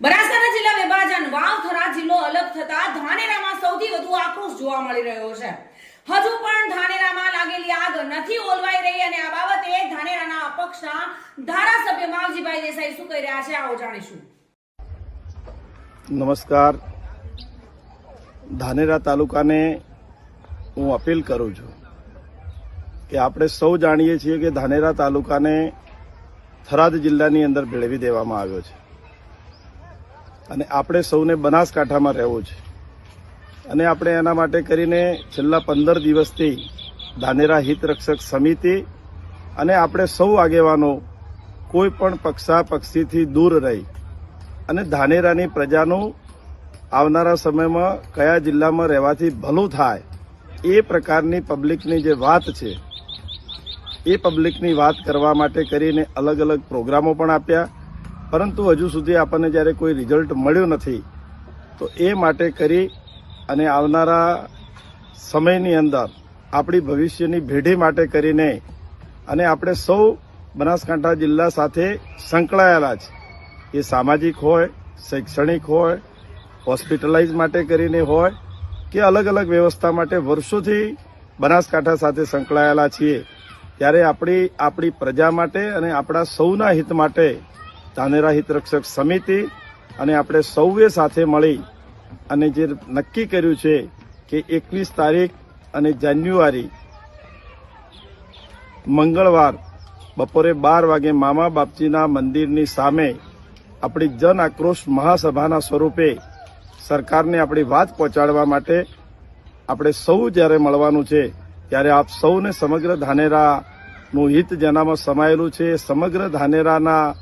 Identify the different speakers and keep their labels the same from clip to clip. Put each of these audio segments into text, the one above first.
Speaker 1: બનાસકાંઠા જિલ્લા વિભાજન વાવથરા જિલ્લો અલગ થતા ધાનેરામાં સૌથી વધુ આક્રોશ જોવા મળી રહ્યો છે. હજુ પણ ધાનેરામાં લાગેલી આગ નથી ઓલવાઈ રહી અને આ બાબતે ધાનેરાના અપક્ષના ધારાસભ્ય માવજીભાઈ દેસાઈ શું કહી રહ્યા છે, આવો જાણીશું.
Speaker 2: નમસ્કાર. ધાનેરા તાલુકાને હું અપીલ કરું છું કે આપણે સૌ જાણીએ છીએ કે ધાનેરા તાલુકાને થરાદ જિલ્લાની અંદર ભેળવી દેવામાં આવ્યો છે. અને આપણે સૌને બનાસકાંઠામાં રહેવું છે. અને આપણે એના માટે કરીને છેલ્લા પંદર દિવસથી ધાનેરા હિતરક્ષક સમિતિ અને આપણે સૌ આગેવાનો કોઈ પણ પક્ષા પક્ષીથી દૂર રહી અને ધાનેરાની પ્રજાનું આવનારા સમયમાં કયા જિલ્લામાં રહેવાથી ભલું થાય એ પ્રકારની પબ્લિકની જે વાત છે, એ પબ્લિકની વાત કરવા માટે કરીને અલગ અલગ પ્રોગ્રામો પણ આપ્યા. પરંતુ હજુ સુધી આપણને જ્યારે કોઈ રિઝલ્ટ મળ્યું નથી, તો એ માટે કરી અને આવનારા સમયની અંદર આપણી ભવિષ્યની ભેઢી માટે કરીને અને આપણે સૌ બનાસકાંઠા જિલ્લા સાથે સંકળાયેલા છે એ સામાજિક હોય, શૈક્ષણિક હોય, હોસ્પિટલાઇઝ માટે કરીને હોય, કે અલગ અલગ વ્યવસ્થા માટે વર્ષોથી બનાસકાંઠા સાથે સંકળાયેલા છીએ, ત્યારે આપણી આપણી પ્રજા માટે અને આપણા સૌના હિત માટે ધાનેરા હિતરક્ષક સમિતિ અને આપણે સૌએ સાથે મળી અને જે નક્કી કર્યું છે કે એકવીસ તારીખ અને જાન્યુઆરી મંગળવાર બપોરે બાર વાગે મામા બાપજીના મંદિરની સામે આપણી જન આક્રોશ મહાસભાના સ્વરૂપે સરકારને આપણી વાત પહોંચાડવા માટે આપણે સૌ જ્યારે મળવાનું છે ત્યારે આપ સૌને સમગ્ર ધાનેરાનું હિત જેનામાં સમાયેલું છે, સમગ્ર ધાનેરાના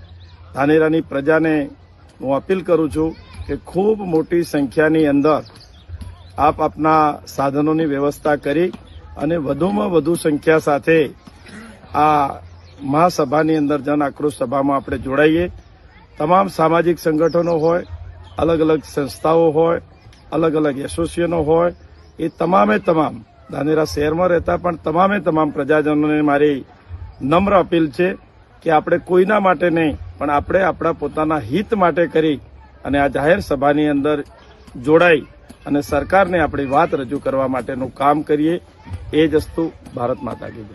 Speaker 2: ધાનેરાની પ્રજાને હું અપીલ કરું છું કે ખૂબ મોટી સંખ્યાની અંદર આપ આપના સાધનોની વ્યવસ્થા કરી અને વધુમાં વધુ સંખ્યા સાથે આ મહાસભાની અંદર જન આક્રોશ સભામાં આપણે જોડાઈએ. તમામ સામાજિક સંગઠનો હોય, અલગ અલગ સંસ્થાઓ હોય, અલગ અલગ એસોસિએશનો હોય, એ તમામે તમામ, ધાનેરા શહેરમાં રહેતા પણ તમામે તમામ પ્રજાજનોને મારી નમ્ર અપીલ છે કે આપણે કોઈના માટે નહીં પણ આપણે આપણા પોતાના હિત માટે કરી અને આ જાહેર સભાની અંદર જોડાઈ અને સરકારને આપણી વાત રજૂ કરવા માટેનું કામ કરીએ, એ જ વસ્તુ ભારત માતા કી